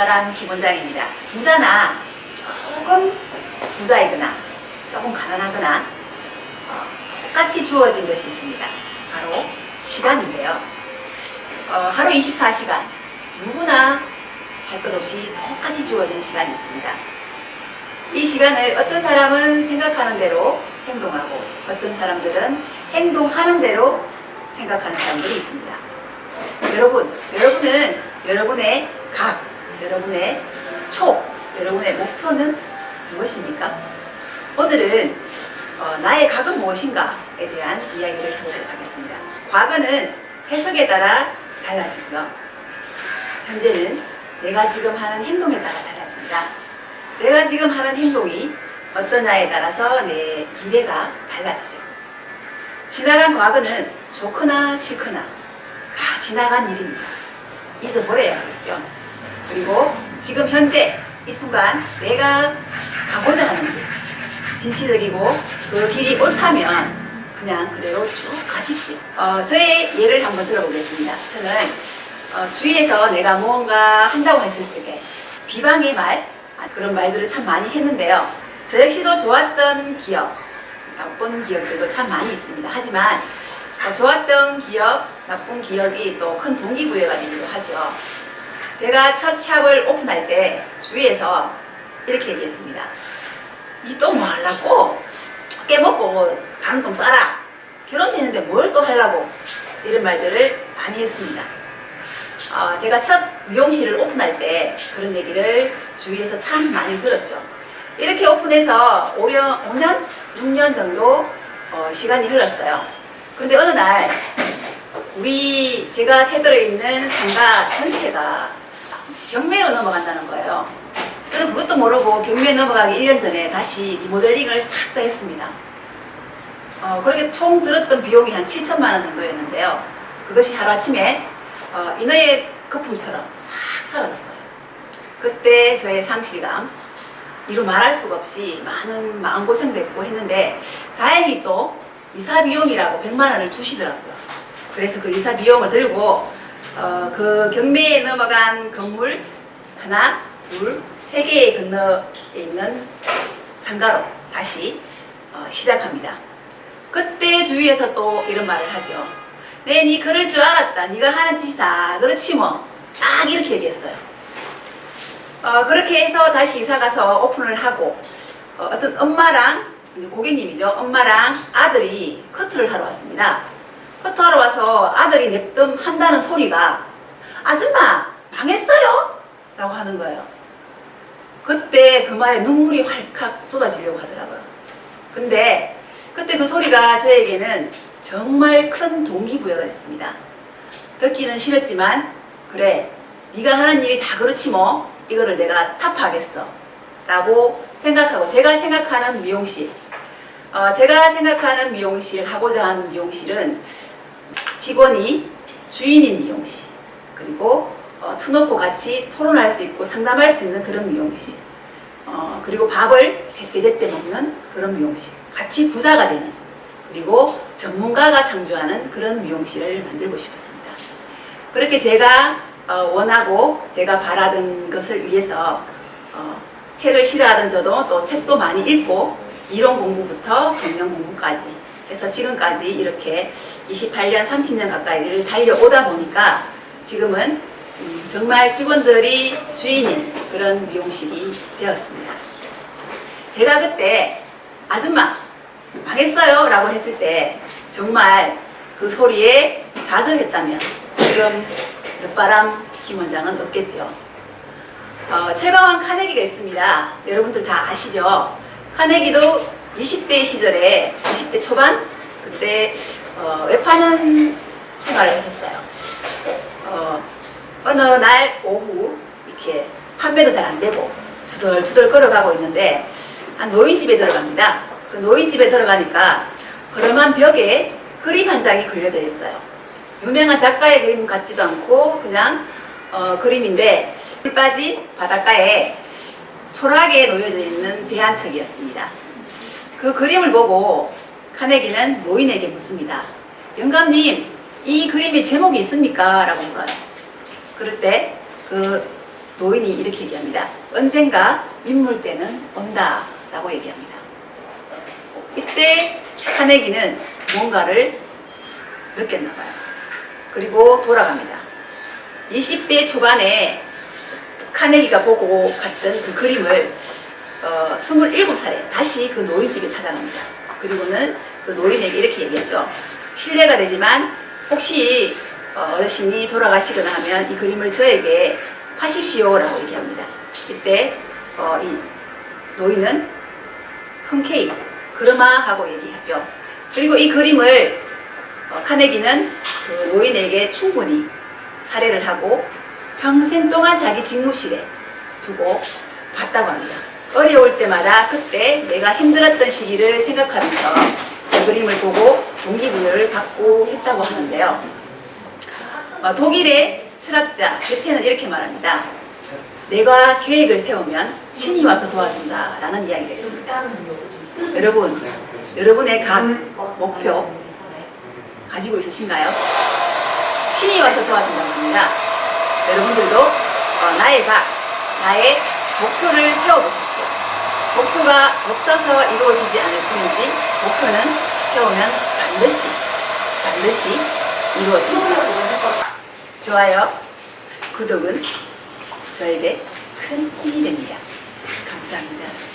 늦바람 김원장입니다. 부자나 조금 부자이거나 조금 가난하거나 어, 똑같이 주어진 것이 있습니다. 바로 시간인데요. 어, 하루 24시간 누구나 할 것 없이 똑같이 주어진 시간이 있습니다. 이 시간을 어떤 사람은 생각하는 대로 행동하고 어떤 사람들은 행동하는 대로 생각하는 사람들이 있습니다. 여러분, 여러분은 여러분의 각, 여러분의 촉, 여러분의 목표는 무엇입니까? 오늘은 어, 나의 각은 무엇인가에 대한 이야기를 해보도록 하겠습니다. 과거는 해석에 따라 달라지고요. 현재는 내가 지금 하는 행동에 따라 달라집니다. 내가 지금 하는 행동이 어떤 나에 따라서 내 미래가 달라지죠. 지나간 과거는 좋거나 싫거나 다 지나간 일입니다. 잊어버려야겠죠. 그리고 지금 현재 이 순간 내가 가고자 하는 길, 진취적이고 그 길이 옳다면 그냥 그대로 쭉 가십시오. 어, 저의 예를 한번 들어보겠습니다. 저는 어, 주위에서 내가 무언가 한다고 했을 적에 비방의 말, 아, 그런 말들을 참 많이 했는데요. 저 역시도 좋았던 기억, 나쁜 기억들도 참 많이 있습니다. 하지만 어, 좋았던 기억, 나쁜 기억이 또 큰 동기부여가 되기도 하죠. 제가 첫 샵을 오픈할 때 주위에서 이렇게 얘기했습니다. 이또뭐 하려고? 깨먹고 가는 똥 싸라. 결혼했는데 뭘 또 하려고? 이런 말들을 많이 했습니다. 어, 제가 첫 미용실을 오픈할 때 그런 얘기를 주위에서 참 많이 들었죠. 이렇게 오픈해서 5년, 5년 6년 정도 어, 시간이 흘렀어요. 그런데 어느 날 우리 제가 새들어 있는 상가 전체가 경매로 넘어간다는 거예요. 저는 그것도 모르고 경매 넘어가기 1년 전에 다시 리모델링을 싹 다 했습니다. 어, 그렇게 총 들었던 비용이 한 7천만 원 정도였는데요. 그것이 하루아침에 어, 인어의 거품처럼 싹 사라졌어요. 그때 저의 상실감, 이루 말할 수가 없이 많은 마음고생도 했고 했는데 다행히 또 이사 비용이라고 100만 원을 주시더라고요. 그래서 그 이사 비용을 들고 어, 그 경매에 넘어간 건물 하나, 둘, 세 개의 건너에 있는 상가로 다시 어, 시작합니다. 그때 주위에서 또 이런 말을 하죠. 네, 니 그럴 줄 알았다. 네가 하는 짓이 다 그렇지 뭐. 딱 이렇게 얘기했어요. 어, 그렇게 해서 다시 이사 가서 오픈을 하고 어, 어떤 엄마랑 이제 고객님이죠. 엄마랑 아들이 커트를 하러 왔습니다. 커트하러 와서 아들이 냅뜸 한다는 소리가 아줌마 망했어요? 라고 하는 거예요. 그때 그 말에 눈물이 활칵 쏟아지려고 하더라고요. 근데 그때 그 소리가 저에게는 정말 큰 동기부여가 됐습니다. 듣기는 싫었지만 그래 네가 하는 일이 다 그렇지 뭐 이거를 내가 타파하겠어 라고 생각하고 제가 생각하는 미용실 어, 제가 생각하는 미용실 하고자 하는 미용실은 직원이 주인인 미용실 그리고 어, 터놓고 같이 토론할 수 있고 상담할 수 있는 그런 미용실 어, 그리고 밥을 제때제때 먹는 그런 미용실 같이 부자가 되는 그리고 전문가가 상주하는 그런 미용실을 만들고 싶었습니다. 그렇게 제가 어, 원하고 제가 바라던 것을 위해서 어, 책을 싫어하던 저도 또 책도 많이 읽고 이론 공부부터 경영 공부까지 해서 지금까지 이렇게 28년, 30년 가까이를 달려오다 보니까 지금은 음, 정말 직원들이 주인인 그런 미용실이 되었습니다. 제가 그때 아줌마 망했어요 라고 했을 때 정말 그 소리에 좌절했다면 지금 늦바람 김 원장은 없겠죠. 어, 철강왕 카네기가 있습니다. 여러분들 다 아시죠? 카네기도 20대 시절에 20대 초반 그때 어, 외파는 생활을 했었어요. 어, 어느 날 오후 이렇게 판매도 잘 안 되고 두덜두덜 걸어가고 있는데 한 노인 집에 들어갑니다. 그 노인 집에 들어가니까 허름한 벽에 그림 한 장이 그려져 있어요. 유명한 작가의 그림 같지도 않고 그냥 어, 그림인데 물 빠진 바닷가에 초라하게 놓여져 있는 배 한 척이었습니다. 그 그림을 보고 카네기는 노인에게 묻습니다. 영감님, 이 그림의 제목이 있습니까? 라고 물어요. 그럴 때 그 노인이 이렇게 얘기합니다. 언젠가 민물 때는 온다 라고 얘기합니다. 이때 카네기는 뭔가를 느꼈나 봐요. 그리고 돌아갑니다. 20대 초반에 카네기가 보고 갔던 그 그림을 어, 27살에 다시 그 노인 집에 찾아갑니다. 그리고는 그 노인에게 이렇게 얘기하죠. 실례가 되지만 혹시 어, 어르신이 돌아가시거나 하면 이 그림을 저에게 파십시오라고 얘기합니다. 이때 어, 이 노인은 흔쾌히 그러마 하고 얘기하죠. 그리고 이 그림을 어, 카네기는 그 노인에게 충분히 살해를 하고 평생 동안 자기 직무실에 두고 봤다고 합니다. 어려울 때마다 그때 내가 힘들었던 시기를 생각하면서 그 그림을 보고 동기부여를 받고 했다고 하는데요. 어, 독일의 철학자 게테는 이렇게 말합니다. 내가 계획을 세우면 신이 와서 도와준다 라는 이야기가 있습니다. 여러분, 여러분의 각 목표 가지고 있으신가요? 신이 와서 도와준다고 합니다. 여러분들도 어, 나의 각, 나의 목표를 세워보십시오. 목표가 없어서 이루어지지 않을 뿐이지 목표는 세우면 반드시 반드시 이루어집니다. 좋아요, 구독은 저에게 큰 힘이 됩니다. 감사합니다.